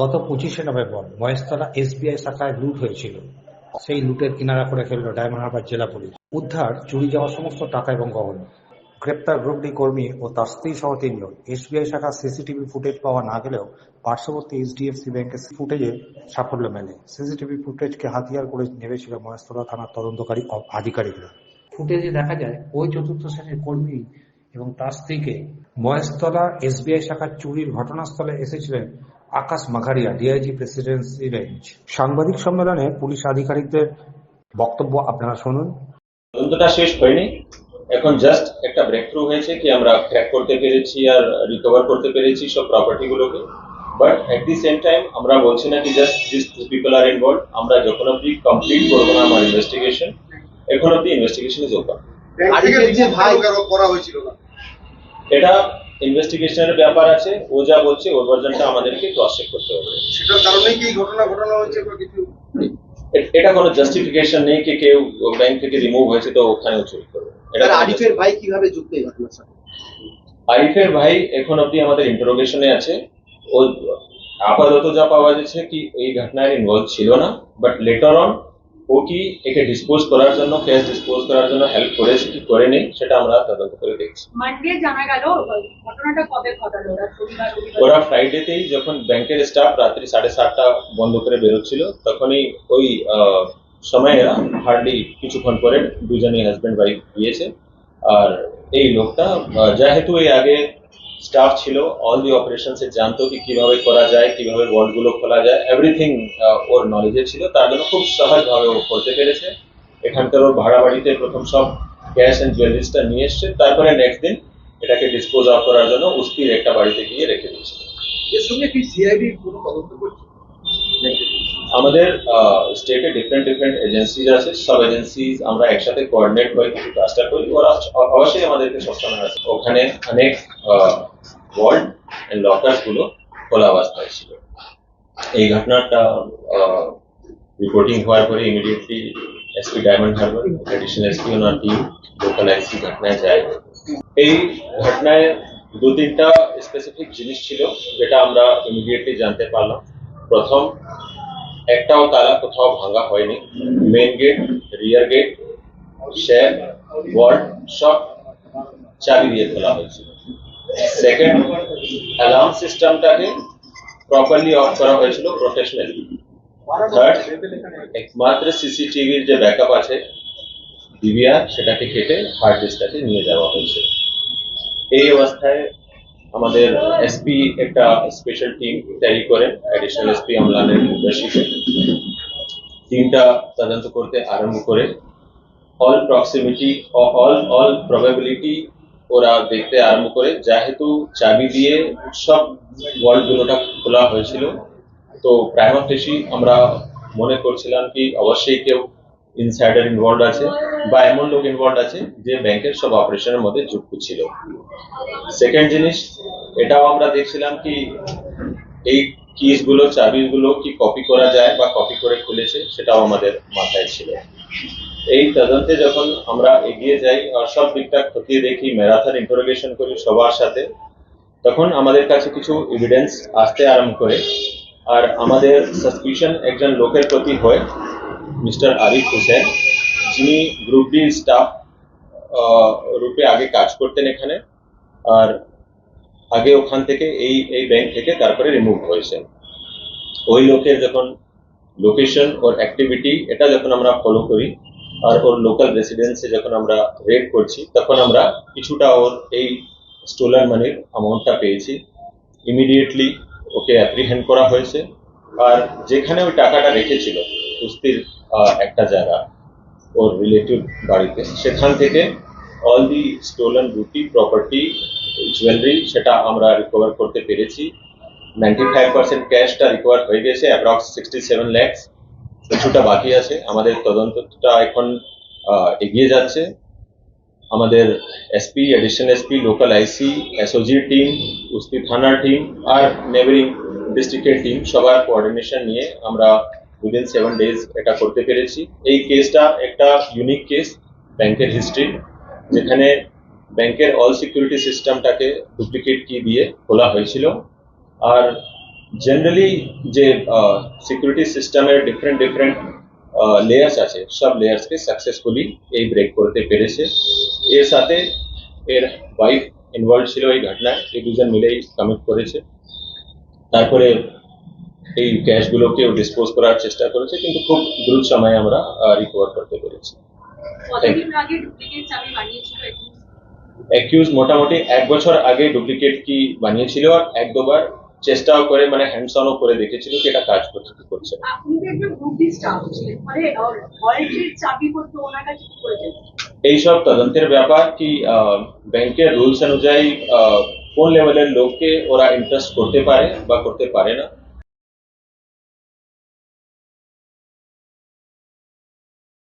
গত পঁচিশে November Maheshtala SBI শাখায় লুট হয়েছিল। সেই লুটের কিনারা করে ফেলল ডায়মন্ড হারবার জেলা পুলিশ। উদ্ধার, চুরি যাওয়া সমস্ত টাকা এবং গহনা। গ্রেপ্তার গ্রুপ ডি কর্মী ও তার স্ত্রী সহ তিনজন। এসবিআই শাখার সিসিটিভি ফুটেজ পাওয়া না গেলেও পার্শ্ববর্তী এইচডিএফসি ব্যাংকের ফুটেজে সাফল্য মেলে। সিসিটিভি ফুটেজকে হাতিয়ার করে নেমেছিল মহেশতলা থানার তদন্তকারী আধিকারিকরা। ফুটেজে দেখা যায়, ওই চতুর্থ শ্রেণির কর্মী এবং তার স্ত্রীকে মহেশতলা এসবিআই শাখার চুরির ঘটনাস্থলে এসেছিলেন Akash Magharia DIG presidency range সাংবাদিক সম্মেলনে পুলিশ আধিকারিকদের বক্তব্য আপনারা শুনুন। তদন্তটা শেষ হয়নি। এখন জাস্ট একটা ব্রেক থ্রু হয়েছে কি আমরা ক্র্যাক করতে পেরেছি আর রিকভার করতে পেরেছি সব প্রপার্টি গুলোকে। But at the same time আমরা বলছি না কি just this people are involve আমরা যখন অব্দি কমপ্লিট করব না আমার ইনভেস্টিগেশন এখন অব্দি ইনভেস্টিগেশন ইজ ওপেন কারও করা হয়েছিল না। এটা ইনভেস্টিগেশনের ব্যাপার আছে ও যা বলছে ওর ভার্জনটা আমাদেরকে ক্রস চেক করতে হবে। সেটার কারণেই কি এই ঘটনা হয়েছে বা কিছু? এটা কোনো জাস্টিফিকেশন নেই কি কেউ ব্যাংক থেকে রিমুভ হয়েছে তো ওখানেও চুরি করবে। এটা আরিফের ভাই কীভাবে যুক্ত এই ঘটনার সাথে? আরিফের ভাই এখন অব্দি আমাদের ইন্টারোগেশনে আছে। ও আপাতত যা পাওয়া যাচ্ছে কি এই ঘটনায় ইনভলভ ছিল না বাট লেটার অন ও কি একে ডিসপোজ করার জন্য কেস ডিসপোজ করার জন্য হেল্প করেছে কি করেনি সেটা আমরা তদন্ত করে দেখছি। মানডে জানা গেল ঘটনাটা কবে ঘটালো? ওরা ফ্রাইডেতেই যখন ব্যাংকের স্টাফ রাত্রি সাড়ে সাতটা বন্ধ করে বেরোচ্ছিল তখনই ওই সময়ে হার্ডলি কিছুক্ষণ পরে দুজনেই হাজব্যান্ড ওয়াইফ গিয়েছে। আর এই লোকটা যেহেতু এই আগে স্টাফ ছিল অল দি অপারেশন এ জানতো কি কীভাবে করা যায়, কীভাবে ওয়ার্ডগুলো খোলা যায় এভরিথিং ওর নলেজে ছিল। তার জন্য খুব সহজভাবে ও করতে পেরেছে। এখানকার ওর ভাড়া বাড়িতে প্রথম সব ক্যাশ এন্ড জুয়েলারিসটা নিয়ে এসছে। তারপরে নেক্সট দিন এটাকে ডিসপোজ অফ করার জন্য উস্তির একটা বাড়িতে গিয়ে রেখে দিয়েছিল এর সঙ্গে কি সিআইডি কোনো তদন্ত করছে? আমাদের স্টেটে ডিফারেন্ট ডিফারেন্ট এজেন্সিজ আছে। সব এজেন্সিজ আমরা একসাথে কোঅর্ডিনেট হয়ে কিছু কাজটা করি। ওরা অবশ্যই আমাদেরকে সবসময় আছে ওখানে অনেক ওয়ার্ল্ড লকার্সগুলো খোলা অবস্থায় ছিল। এই ঘটনাটা রিপোর্টিং হওয়ার পরে immediately SP Diamond Harbour additional SP ওনার টিম লোকাল আইসি ঘটনায় যায়। এই ঘটনায় দু তিনটা স্পেসিফিক জিনিস ছিল, যেটা আমরা ইমিডিয়েটলি জানতে পারলাম। প্রথম একটাও তালা কোথাও ভাঙা হয়নি। মেন গেট রিয়ার গেট শেড ওয়ার্ড সব চাবি দিয়ে খোলা হয়েছিল। সেকেন্ড অ্যালার্ম সিস্টেমটাকে প্রপারলি অফ করা হয়েছিল প্রফেশনালি থার্ড একমাত্র সিসিটিভির যে ব্যাকআপ আছে ডিভিআর সেটাকে কেটে হার্ড ডিস্কটাকে নিয়ে যাওয়া হয়েছে। এই অবস্থায় আমাদের এসপি একটা স্পেশাল টিম তৈরি করেন অ্যাডিশনাল এসপি আমলানের লিডারশিপে টিমটা তদন্ত করতে আরম্ভ করে। All proximity all all probability ওরা দেখতে আরম্ভ করে। যেহেতু চাবি দিয়ে সব ওয়ার্ল্ডগুলোটা খোলা হয়েছিল, তো প্রাইমা ফেসি আমরা মনে করছিলাম কি অবশ্যই কেউ ইনসাইডার ইনভলভ আছে বা এমন লোক ইনভলভ আছে যে ব্যাংকের সব অপারেশনের মধ্যে যুক্ত ছিল। সেকেন্ড জিনিস, এটাও আমরা দেখছিলাম কি এই কিসগুলো চাবিজগুলো কি কপি করা যায় বা কপি করে খুলেছে সেটাও আমাদের মাথায় ছিল। এই তদন্তে যখন আমরা এগিয়ে যাই আর সব দিকটা খতিয়ে দেখি ম্যারাথন ইন্টারোগেশন করি সবার সাথে, তখন আমাদের কাছে কিছু এভিডেন্স আসতে আরম্ভ করে। আর আমাদের সাসপিশন একজন লোকের প্রতি হয় মিস্টার আরিফ হোসেন, যিনি গ্রুপ ডি স্টাফ রূপে আগে কাজ করতেন এখানে, আর আগে ওখান থেকে এই এই ব্যাংক থেকে তারপরে রিমুভ হয়েছে ওই লোকের যখন লোকেশন ওর অ্যাক্টিভিটি এটা যখন আমরা ফলো করি, আর ওর লোকাল রেসিডেন্সে যখন আমরা রেড করছি, তখন আমরা কিছুটা ওর এই স্টোলার মানির অ্যামাউন্টটা পেয়েছি। ইমিডিয়েটলি ওকে অ্যাপ্রিহেন্ড করা হয়েছে। আর যেখানে ওই টাকাটা রেখেছিল, কুস্তির একটা জায়গা ওর রিলেটিভ বাড়িতে। সেখান থেকে অল দি স্টোলেন রুটি প্রপার্টি জুয়েলারি সেটা আমরা রিকভার করতে পেরেছি। নাইনটি ফাইভ পার্সেন্ট ক্যাশটা রিকভার হয়ে গেছে অ্যাপ্রক্স সিক্সটি সেভেন ল্যাক্স কিছুটা বাকি আছে। আমাদের তদন্তটা এখন এগিয়ে যাচ্ছে। আমাদের SP additional SP local IC SOG team Usthi থানার টিম আর নেবারিং ডিস্ট্রিক্টের টিম সবার কোঅর্ডিনেশন নিয়ে আমরা উইদিন সেভেন ডেজ এটা করতে পেরেছি। এই কেসটা একটা ইউনিক কেস ব্যাংকের হিস্ট্রি যেখানে ব্যাংকের অল সিকিউরিটি সিস্টেমটাকে ডুপ্লিকেট কি দিয়ে খোলা হয়েছিল। আর জেনারেলি যে সিকিউরিটি সিস্টেমের ডিফারেন্ট ডিফারেন্ট লেয়ার্স আছে, সব লেয়ার্সকে সাকসেসফুলি এই ব্রেক করতে পেরেছে। এর সাথে এর ওয়াইফ ইনভলভ ছিল এই ঘটনায়, এই দুজন মিলেই কমিট করেছে। তারপরে এই ক্যাশগুলোকেও ডিসপোজ করার চেষ্টা করেছে কিন্তু খুব দ্রুত সময়ে আমরা রিকভার করতে পেরেছি? অ্যাকিউজ মোটামুটি এক বছর আগে ডুপ্লিকেট কি বানিয়েছিল আর এক দুবার চেষ্টাও করে মানে হ্যান্ডস অনও করে দেখেছিল কি এটা কাজ করছে কি করছে মানে? এইসব তদন্তের ব্যাপার কি ব্যাংকের রুলস অনুযায়ী আহ, কোন লেভেলের লোককে ওরা ইন্টারেস্ট করতে পারে বা করতে পারে না